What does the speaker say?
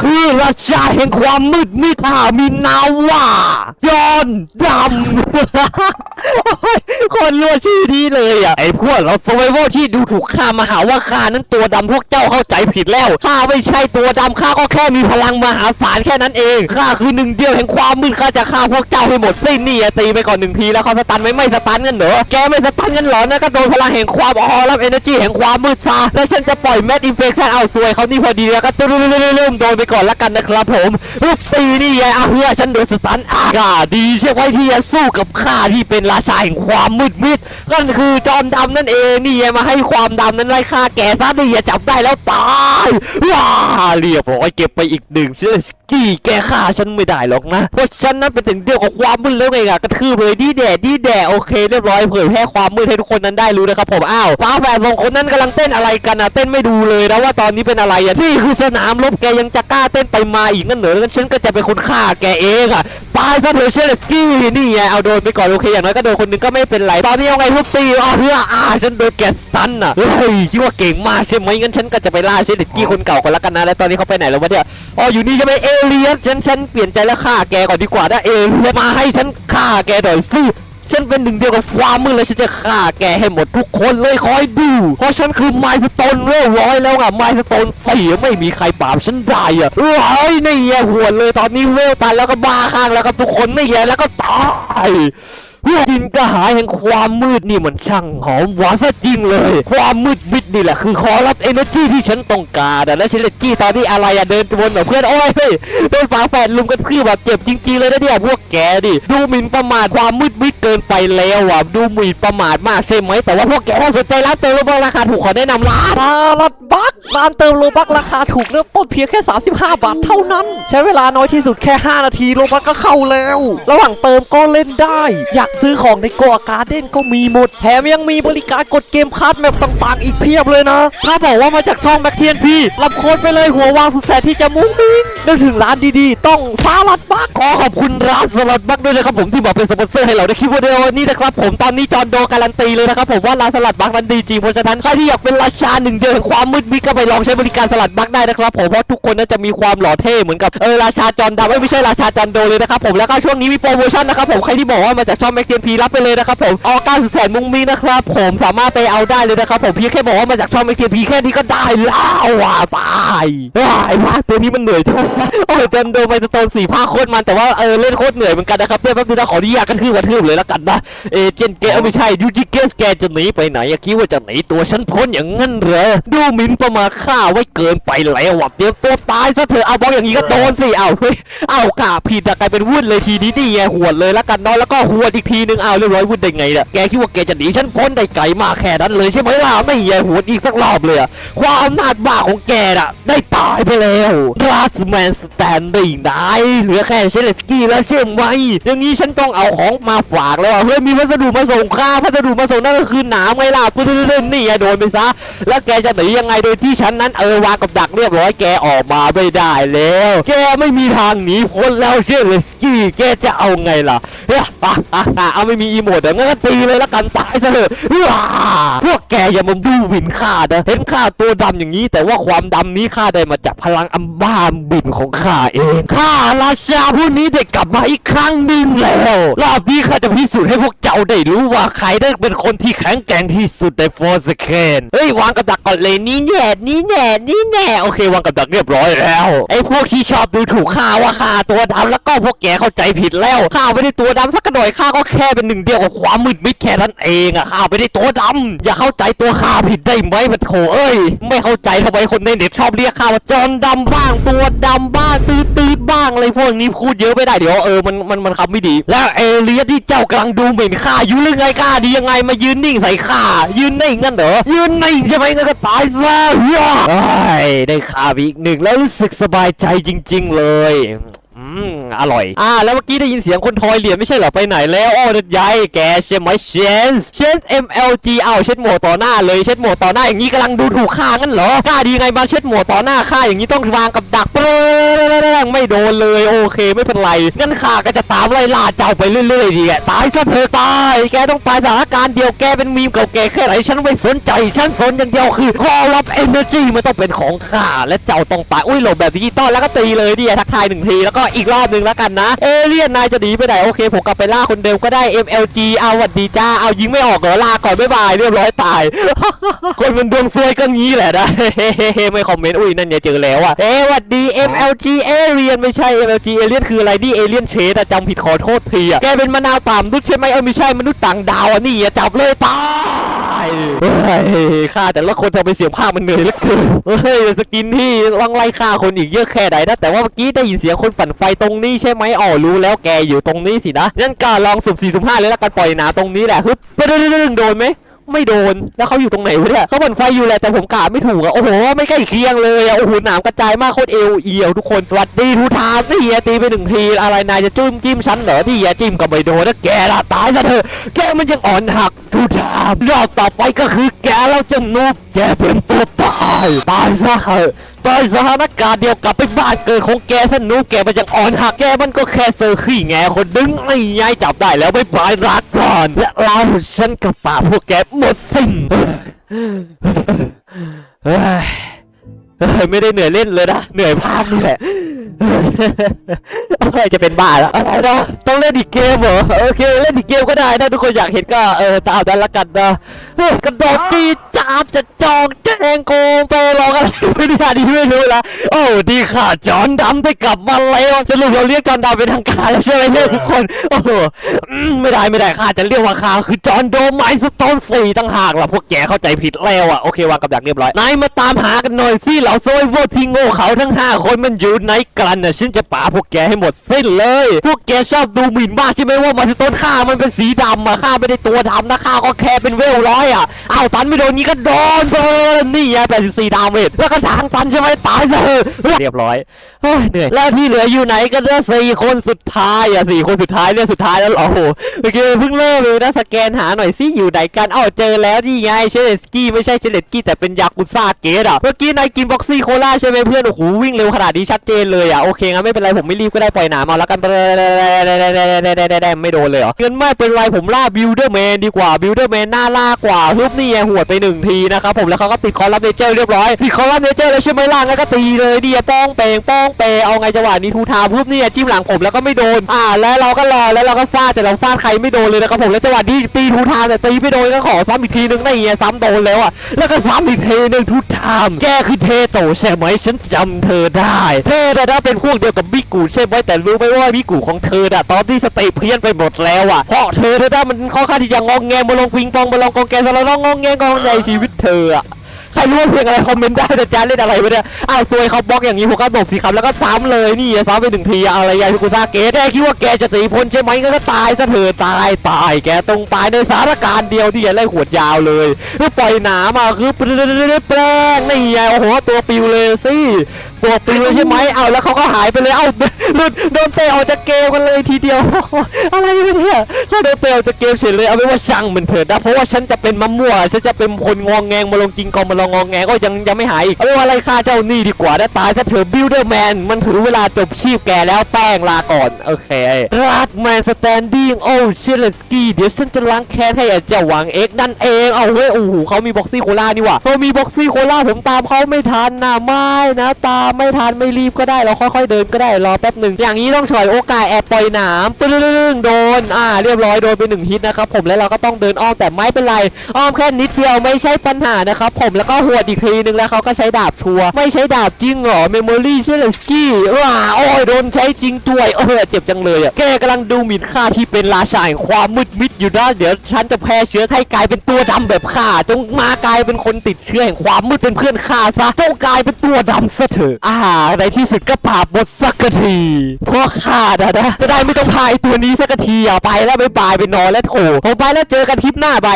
คือราชาแห่งความมืดมิดข้ามีนามว่ายอนดำ คนรัวชื่อนี้เลยอะไอ้พวกเราสไวเวลที่ดูถูกข้ามาหาว่าข้านั้นตัวดำพวกเจ้าเข้าใจผิดแล้วข้าไม่ใช่ตัวดำข้าก็แค่มีพลังมหาศาลแค่นั้นเองข้าคือหนึ่งเดียวแห่งความมืดข้าจะฆ่าพวกเจ้าให้หมดสิ้นนี่ตีไปก่อนหนึ่งทีแล้วเขาสตันไม่ไม่สตันกันเหรอแกไม่สตันกันเหรอนะก็โดนพลังแห่งความออรับเอเนอร์จีแห่งความมืดซะแล้วฉันจะปล่อยแมดอินเฟคชั่นเอาซวยเขานี่พอดีแล้วก็ตุ้มๆๆโดนไปก่อนละกันนะครับผมรูปตีนี่ไงอะเพื่อฉันโดนสตันอะดีใช่ไหมที่จะสู้กับข้าที่เป็นราชาแห่งความมืดมิดก็คือจอมดำนั่นเองนี่ไงมาให้ความดำนั้นไล่ฆ่าแกซะนี่อย่าจับได้แล้วตายว้าเรียบร้อยเก็บไปอีกหนึ่งเชื่อสกี้แกฆ่าฉันไม่ได้หรอกนะเพราะฉันนั้นเป็นถึงเดียวกับความมืดแล้วไงอะกระทืบเลยดีแด่ดีแด่โอเคเรียบร้อยเผยแพร่ความมืดให้ทุกคนนั้นได้รู้นะครับผมอ้าวฟ้าแฝดสองคนนั้นกำลังเต้นอะไรกันอะเต้นไม่ดูเลยนะว่าตอนนี้เป็นอะไรอะนี่คือสนามรบแกยังจะกล้าเต้นไปมาอีกนั่นเหรองั้นฉันก็จะเป็นคนฆ่าแกเองอะตายซะเถอะเชลสกี้นี่ไงเอาโดนไปก่อนโอเคอย่างน้อยก็โดนคนหนึงก็ไม่เป็นไรตอนนี้เอาไงทุบตีอ๋อเพื่ออ่าฉันโดนแกสตันอะเฮ้ยคิดว่าเก่งมากใช่ไหมงั้นฉันก็จะไปล่าเชลสกี้คนเก่ากันละกันนะแล้วตอนนี้เขาไปไหนแล้ววะเนี่ยอ๋ออยู่นี่ใช่ไหมเอเลียสฉันฉันเปลี่ยนใจแล้วฆ่าแกก่อนดีกว่านะเอเลียสมาให้ฉันฆ่าแกหน่อยสิ ฉันเป็นหนึ่งเดียวกับความมืดเลยฉันจะฆ่าแกให้หมดทุกคนเลยคอยดู เพราะฉันคือไมสโตนเรียบร้อยแล้วอะไมสโตนสี่ไม่มีใครปราบฉันได้อะเฮ้ยนี่แย่หัวเลยตอนนี้เวลตายแล้วก็บ้าข้างแล้วก็ทุกคนไม่แย่แล้วก็ตาย จินกระหายแห่งความมืดนี่มันช่างหอมหวานซะจริงเลย ความมืดมิดนี่แหละคือขอรับเอเนอร์จีที่ฉันต้องการอะและเชลกี้ตอนนี้อะไรอะเดินวนแบบเพื่อนโอ้ยเฮ้ยโดนฝาแฝดลุมกันคือแบบเจ็บจริงๆเลยนะเนี่ยพวกแกดิดูหมิ่นประมาทความมืดมิดเกินไปแล้วอะดูหมิ่นประมาทมากใช่ไหมแต่ว่าพวกแกถ้าสนใจร้านเติมโลบักราคาถูกขอแนะนำร้านร้านบักร้านเติมโลบักราคาถูกเริ่มต้นเพียงแค่ 35 บาทเท่านั้น ใช้เวลาน้อยที่สุดแค่ 5 นาทีโลบักก็เข้าแล้ว ระหว่างเติมก็เล่นได้ อยากซื้อของในโกอาการ์เด้นก็มีหมด แถมยังมีบริการกดเกมคัสแมปต่างๆ อีกเพียบเลยนะ ถ้าบอกว่ามาจากช่องแบ็คเทียนพีรับโค้ดไปเลยหัววางสุดแสนที่จะมุ้งมิ้งนึกถึงร้านดีๆ ต้องสลัดบักขอขอบคุณร้านสลัดบักด้วยนะครับผมที่บอกเป็นสปอนเซอร์ให้เราในคลิปวิดีโอนี้นะครับผมตอนนี้จอนโดการันตีเลยนะครับผมว่าร้านสลัดบักนั้นดีจริงเพราะฉะนั้นใครที่อยากเป็นราชาหนึ่งเดียวแห่งความมืดมิดก็ไปลองใช้บริการสลัดบักได้นะครับผมเพราะทุกคนน่าจะมีความหล่อเท่เหมือนกับเออราชาจอนดำไม่ใช่ราชาจอนโดเลยนะครับผมแล้วก็ช่วงนี้มีโปรโมชั่นนะครับผมใครที่บอกว่ามาจากช่องแม็เทียนพีรับไปเลยนะครับผมออก้าสุดแสนมุ้งมิ้งนะครับผมสามารถไปเอาได้เลยนะครับผมเพียงแค่บอกว่ามาจากช่องแม็กเทียนพีแค่นี้ก็ได้แล้วว่ะตายว้ายว่าตัวนี้มันเหนื่อยจังโอ้ยจนโดนไปสโตนสี่ภาคโคตรมันแต่ว่าเออเล่นโคตรเหนื่อยเหมือนกันนะครับเพื่อนแป๊บนึงนะขออนุญาตกันคือวันทืบเลยแล้วกันนะเอเจนเกอไม่ใช่ยูจิเกสแกจะหนีไปไหนอะคิดว่าจะหนีตัวฉันพ้นอย่างงั้นเหรอดูมินประมาทข้าไว้เกินไปแล้วว่ะเตรียมตัวตายซะเถอะเอาบอกอย่างนี้ก็โดนสิเอาเฮ้ยเอากะผิดอะกลายเป็นวุ่นเลยทีนี้นี่ไงหวดเลยแล้วกันเนาะแล้วก็หวดอีกทีีนึงเอาเรียบร้อยวุ่นได้ไงเนี่ยแกคิดว่าแกจะหนีฉันพ้นได้ไกลมากแค่นั้นเลยใช่ไหมล่ะไม่แย่หัวอีกสักรอบเลยอะความอำนาจบ้าของแกน่ะได้ายไปแล้วราสแมนสแตนดิ้งได้เหลือแค่เชลสกี้แล้วใช่อไหมอย่างนี้ฉันต้องเอาของมาฝากแล้วเฮ้ยมีพัสดุมาส่งข้าพัสดุมาส่งนั่นก็คือหนามไงล่ะปึ๊ดๆๆนี่ไงโดนไปซะ แล้วแกจะหนียังไงโดยที่ฉันนั้นเออวางกับดักเรียบร้อยแกออกมาไม่ได้แล้ว แกไม่มีทางหนีพ้นแล้วเชลสกี้แกจะเอาไงล่ะเฮ้ยอะอะอะเอาไม่มีอีโมดเดี๋ยวงั้นตีเลยแล้วกันตายซะเถอะพวกแกอย่ามาบูหวินข้านะเห็นข้าตัวดำอย่างนี้ แต่ว่าความดำนี้ข้าได้มาจากพลังอัมบ้าบินของข้าเองข้าราชาผู้นี้ได้กลับมาอีกครั้งหนึ่งแล้วรอบนี้ข้าจะพิสูจน์ให้พวกเจ้าได้รู้ว่าใครได้เป็นคนที่แข็งแกร่งที่สุดในฟอร์สเคนเฮ้ยวางกับดักก่อนเลยนี่แน่นี่แน่นี่แน่โอเควางกับดักเรียบร้อยแล้วไอ้พวกที่ชอบดูถูกข้าว่าข้าตัวดำแล้วก็พวกแกเข้าใจผิดแล้วข้าไม่ได้ตัวดำสักหน่อยข้าก็แค่เป็นหนึ่งเดียวกับความมืดมิดแค่นั้นเองอะข้าไม่ได้ตัวดำอย่าเข้าใจตัวข้าผิดได้ไหมมันโถเอ้ย ไม่เข้าใจทำไมคนในเน็ตชอบเรียกข้าวจอนดำบ้างตัวดำบ้างตืดตืดบ้างอะไรพวกนี้พูดเยอะไม่ได้เดี๋ยวเออมันมันมันคำไม่ดี แล้วเอเลียที่เจ้ากำลังดูเหม็นข้าอยู่หรือไงข้าดียังไงมายืนนิ่งใส่ข้ายืนนิ่งงั้นเหรอยืนนิ่งใช่ไหมงั้นก็ตายซะว้ยได้ข้าไปอีกหนึ่งแล้วรู้สึกสบายใจจริง ๆ เลย อืมอร่อย อ่า แล้วเมื่อกี้ได้ยินเสียงคนทอยเหรียญไม่ใช่เหรอ ไปไหนแล้วโอ้เด็ดใหญ่แกใช่ไหมเชนส์เชนส์ MLG เอาเช็ดหมวต่อหน้าเลยเช็ดหมวต่อหน้าอย่างนี้กำลังดูถูกข้างั้นเหรอกล้าดีไงมาเช็ดหมวต่อหน้าข้าอย่างนี้ต้องวางกับดักเปรงไม่โดนเลยโอเคไม่เป็นไรงั้นข้าก็จะตามไล่ล่าเจ้าไปเรื่อยๆดีแกตายซะเถอะตายแกต้องตายสถานการณ์เดียวแกเป็นมีมเก่าแก่แค่ไหนฉันไม่สนใจฉันสนอย่างเดียวคือคอรับเอเนอร์จีมันต้องเป็นของข้าและเจ้าต้องตายอุ้ยหลบแบบดิจิตอลแล้วก็ตีเลยดิทักทายหนึ่งทีแล้วก็อีกรอบหนึ่งแล้วกันนะ เอเลี่ยนนายจะหนีไปไหนโอเค ผมกลับไปล่าคนเดิมก็ได้ MLG เอาหวัดดีจ้าเอายิงไม่ออกเหรอลาก่อนบ๊ายบายเรียบร้อยตาย คนมันดวงซวยก็งี้แหละนะไม่คอมเมนต์อุ้ยนั่นเนี่ยเจอแล้วอะเอหวัดดี MLG เอเลียนไม่ใช่ MLG เอเลียนคืออะไรนี่เอเลียนเชดอะจำผิดขอโทษทีอะแกเป็นมะนาวต่ำนุชใช่ไหมเออไม่ใช่มนุษย์ต่างดาวอะนี่อะจับเลยตาย เฮ้ยข้าแต่ละคนทำไปเสียงภามันเหนื่อยเหลือเกินเฮ้ยสกินที่ต้องไล่ฆ่าคนอีกเยอะแค่ไหนนะแต่ว่าเมื่อกี้ได้ยินเสียงคนปั่นไฟตรงนี้ใช่ไหมอ๋อรู้แล้วแกอยู่ตรงนี้สินะงั้นก็ลองสุ่มสี่สุ่มห้าเลยแล้วกันปล่อยหนาตรงนี้แหละฮึบไปดึงโดนไหม ไม่โดน แล้วเขาอยู่ตรงไหนวะเนี่ยเขาบนไฟอยู่แหละแต่ผมกะไม่ถูกอะโอ้โห ไม่ใกล้เคียงเลยอะโอ้โหหนามกระจายมากโคตรเอวเอียวทุกคนสวัสดีทูทาสเฮียตีไปหนึ่งที อะไรนายจะจุ้มจิ้มฉันเหรอที่เฮียจิ้มก็ไม่โดนนะแกละตายซะเถอะแกมันยังอ่อนหักทูทามรอบต่อไปก็คือแกเราจะนุบแกเป็นตัวตายตายซะเถอะ ตายสถานการณ์เดียวกับไปบ้านเกิดของแกสนุกแกมันยังอ่อนหักแกมันก็แค่เซอร์ขี้แงคนดึงไอ้ยายจับได้แล้วไม่ปลายรักก่อน และเราฉันกับฝ่าพวกแกหมดสิ้นเฮ้ยเฮ้ ยไม่ได้เหนื่อยเล่นเลยนะ เหนื่อยภาพนี่แหละเฮ้ยจะเป็นบ้าแล้วอะไรนะต้องเล่นอีกเกมเหรอ โอเค เล่นอีกเกมก็ได้ถ้าทุกคนอยากเห็นก็เออตามนั้นละกันนะกระโดดตีจามจะจองแจงโกงไปรองอะไรไม่ได้ดีไม่รู้ละโอ้ดีค่ะจอนดำได้กลับมาแล้วสรุปเราเรียกจอนดำเป็นทางการแล้วใช่ไหมเนี่ยทุกคนโอ้โหไม่ได้ไม่ได้ค่ะจะเรียกว่าข้าคือจอนโดไมสโตนสี่ตั้งหากล่ะพวกแกเข้าใจผิดแล้วอะโอเควางกับดักเรียบร้อยนายมาตามหากันหน่อยสิเหล่าโซยโวที่โง่เขาทั้งห้าคนมันอยู่ไหนกันน่ะฉันจะป่าพวกแกให้หมดสิ้นเลย พวกแกชอบดูหมิ่นมากใช่ไหมว่ามาสโตนข้ามันเป็นสีดำอะข้าไม่ได้ตัวดำนะข้าก็แค่เป็นเวลร้อยอะอ้าวตันไม่โดนนี้ก็โดนเบิร์นนี่ไง84ดาเมจแล้วก็ทางตันใช่ไหมตายเลยเรียบร้อยเฮ้ยเหนื่อยแล้วที่เหลืออยู่ไหนกันเนี่ยสี่คนสุดท้ายอะสี่คนสุดท้ายเรื่องสุดท้ายแล้วเหรอโอ้โหโอเคเพิ่งเริ่มเลยนะสแกนหาหน่อยสิอยู่ไหนกันอ้าวเจอแล้วนี่ไงเชเลสกี้ไม่ใช่เชเลสกี้แต่เป็นยากุซ่าเกตอะเมื่อกี้นายกินบ็อกซี่โคลาใช่ไหมเพื่อน โอ้โหวิ่งเร็วขนาดนี้ชัดเจนเลยอะ โอเคงั้นไม่เป็นไรผมไม่รีบก็ได้ปล่อยหนามเอาแล้วกันไม่โดนเลยเหรอเงินไม่เป็นไรผมล่าบิลเดอร์แมนดีกว่าบิลเดอร์แมนน่าล่ากว่าทุบนี่ไงหัวดไปหนึ่งทีนะครับผมแล้วเขาก็ติดคอลัมเนเจอร์เรียบร้อยติดคอลัมเนเจอร์แล้วใช่ไหมล่ะงั้นก็ตีเลยเดิป้องเปงป้องเปงเอาไงจังหวะนี้ทูทาปุ๊บนี่จิ้มหลังผมแล้วก็ไม่โดนอ่าแล้วเราก็รอแล้วเราก็ฟาดแต่เราฟาดใครไม่โดนเลยนะครับผมแล้วจังหวะนี้ตีทูทาแต่ตีไม่โดนก็ขอซ้ำอีกทีนึงนี่ซ้ำโดนแล้วอะแล้วก็ซ้ำอีกทีนึงทูทามแกคือเทโตใช่ไหมฉันจำเธอได้ เธอนะเป็นพวกเดียวกับมิกูใช่ไหมแต่รู้ไหมว่ามิกูของเธอน่ะตอนที่สติเพี้ยนไปหมดแล้วอะเพราะเธอเธอได้มันข้อค่าที่จะงองแงมาลงปิงปองมาลงกองแกสารน้องงองแงกองในชีวิตเธออะ ใครรู้ว่าเพลงอะไรคอมเมนต์ได้นะจ๊ะเล่นอะไรไปเนี่ยอ้าวซวยเขาบล็อกอย่างนี้ผมก็บอกสิครับแล้วก็ซ้ำเลยนี่ซ้ำไปหนึ่งทีอะไรยายกุซาเกแกคิดว่าแกจะตีพ้นใช่ไหมก็ตายซะเถอะตายตายแกต้องตายในสถานการณ์เดียวที่แกไล่ขวดยาวเลยคือปล่อยหนามาคือแปลงนี่ไงโอ้โหตัวปิวเลยสิ ตัวปิวเลยใช่ไหมเอาแล้วเขาก็หายไปเลย เอาหลุดโดนเตะออกจากเกมกันเลยทีเดียว อะไรวะเนี่ยเขาโดนเตะออกจากเกมเฉยเลยเอาไม่ว่าช่างมันเถิดนะเพราะว่าฉันจะเป็นมะม่วงฉันจะเป็นคนงองแงงมาลงจริงกองมาลงงองแงก็ยังยังไม่หายอีกเอาอะไรฆ่าเจ้านี่ดีกว่าได้ตายซะเถอะบิลเดอร์แมนมันถึงเวลาจบชีพแกแล้วแป้งลาก่อนโอเครักแมนสแตนดิ้งโอ้เชลสกี้เดี๋ยวฉันจะล้างแค้นให้ไอ้เจ้าหวังเอ็กนั่นเองเอาเว้ยโอ้โหเขามีบ็อกซี่โคล่านี่ว่ะเขามีบ็อกซี่โคล่าผมตามเขาไม่ทันนะไม่นะตามไม่ทันไม่รีบก็ได้เราค่อยๆเดินก็ได้รอแป๊บหนึ่งอย่างนี้ต้องฉอยโอกาสแอบปล่อยหนามปึ้งโดนอ่าเรียบร้อยโดนไปหนึ่งฮิตนะครับผมแล้วเราก็ต้องเดินอ้อมแต่ไม่เป็นไรอ้อมแค่นิดเดียวไม่ใช่ปัญหานะครับผมแล้วก็หัวดอีกทีนึงแล้วเขาก็ใช้ดาบชัวไม่ใช้ดาบจริงเหรอเมมโมรี่เชลสกี้ว้าโอ้ยโดนใช้จริงด้วยเออเจ็บจังเลยอะแกกำลังดูหมิ่นข้าที่เป็นราชาแห่งความมืดมิดอยู่นะเดี๋ยวฉันจะแพร่เชื้อให้กลายเป็นตัวดำแบบข้าจงมากลายเป็นคนติดเชื้อแห่งความมืดเป็นเพื่อนข้าซะจงกลายเป็นตัวดำซะเถอะอ่าในที่สุดก็ปราบทสักทีเพราะข้านะนะจะได้ไม่ต้องพายตัวนี้สักทีอะไปแล้วไปบายไปนอนแล้วโถผมไปแล้วเจอกันทริปหน้าบาย